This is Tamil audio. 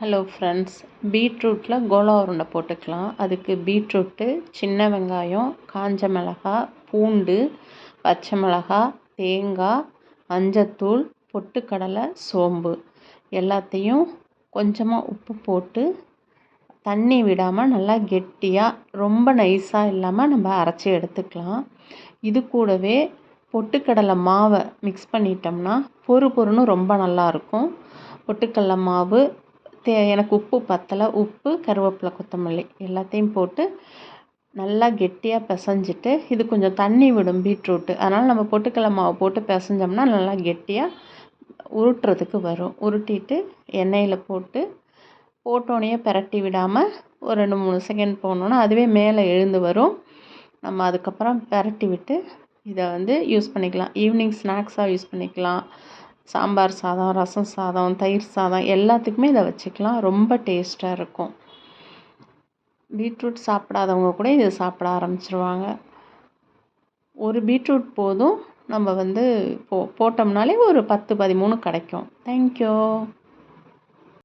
ஹலோ ஃப்ரெண்ட்ஸ் பீட்ரூட்டில் கோலா உருண்டை போட்டுக்கலாம். அதுக்கு பீட்ரூட்டு சின்ன வெங்காயம் காஞ்ச மிளகா பூண்டு பச்சை மிளகா தேங்காய் மஞ்சத்தூள் பொட்டுக்கடலை சோம்பு. எல்லாத்தையும் கொஞ்சமாக உப்பு போட்டு தண்ணி விடாமல் நல்லா கெட்டியாக ரொம்ப நைஸாக இல்லாமல் நம்ம அரைச்சி எடுத்துக்கலாம். இது கூடவே பொட்டுக்கடலை மாவை மிக்ஸ் பண்ணிட்டோம்னா பொறு பொறுன்னு ரொம்ப நல்லாயிருக்கும் பொட்டுக்கடலை மாவு தே எனக்கு உப்பு பத்தலை. உப்பு கருவேப்பிலை கொத்தமல்லி எல்லாத்தையும் போட்டு நல்லா கெட்டியாக பிசைஞ்சிட்டு இது கொஞ்சம் தண்ணி விடும் பீட்ரூட்டு. அதனால் நம்ம பொட்டுக்கடலை மாவு போட்டு பிசைஞ்சோம்னா நல்லா கெட்டியாக உருட்டுறதுக்கு வரும். உருட்டிட்டு எண்ணெயில் போட்டு போட்டோன்னே பிரட்டி விடாமல் ஒரு ரெண்டு மூணு செகண்ட் போனோன்னா அதுவே மேலே எழுந்து வரும். நம்ம அதுக்கப்புறம் பிரட்டி விட்டு இதை வந்து யூஸ் பண்ணிக்கலாம். ஈவினிங் ஸ்நாக்ஸாக யூஸ் பண்ணிக்கலாம். சாம்பார் சாதம் ரசம் சாதம் தயிர் சாதம் எல்லாத்துக்குமே இதை வச்சுக்கலாம். ரொம்ப டேஸ்ட்டாக இருக்கும். பீட்ரூட் சாப்பிடாதவங்க கூட இதை சாப்பிட ஆரம்பிச்சிருவாங்க. ஒரு பீட்ரூட் போதும் நம்ம வந்து போ போட்டோம்னாலே ஒரு பத்து பதிமூணு கிடைக்கும். தேங்க்யூ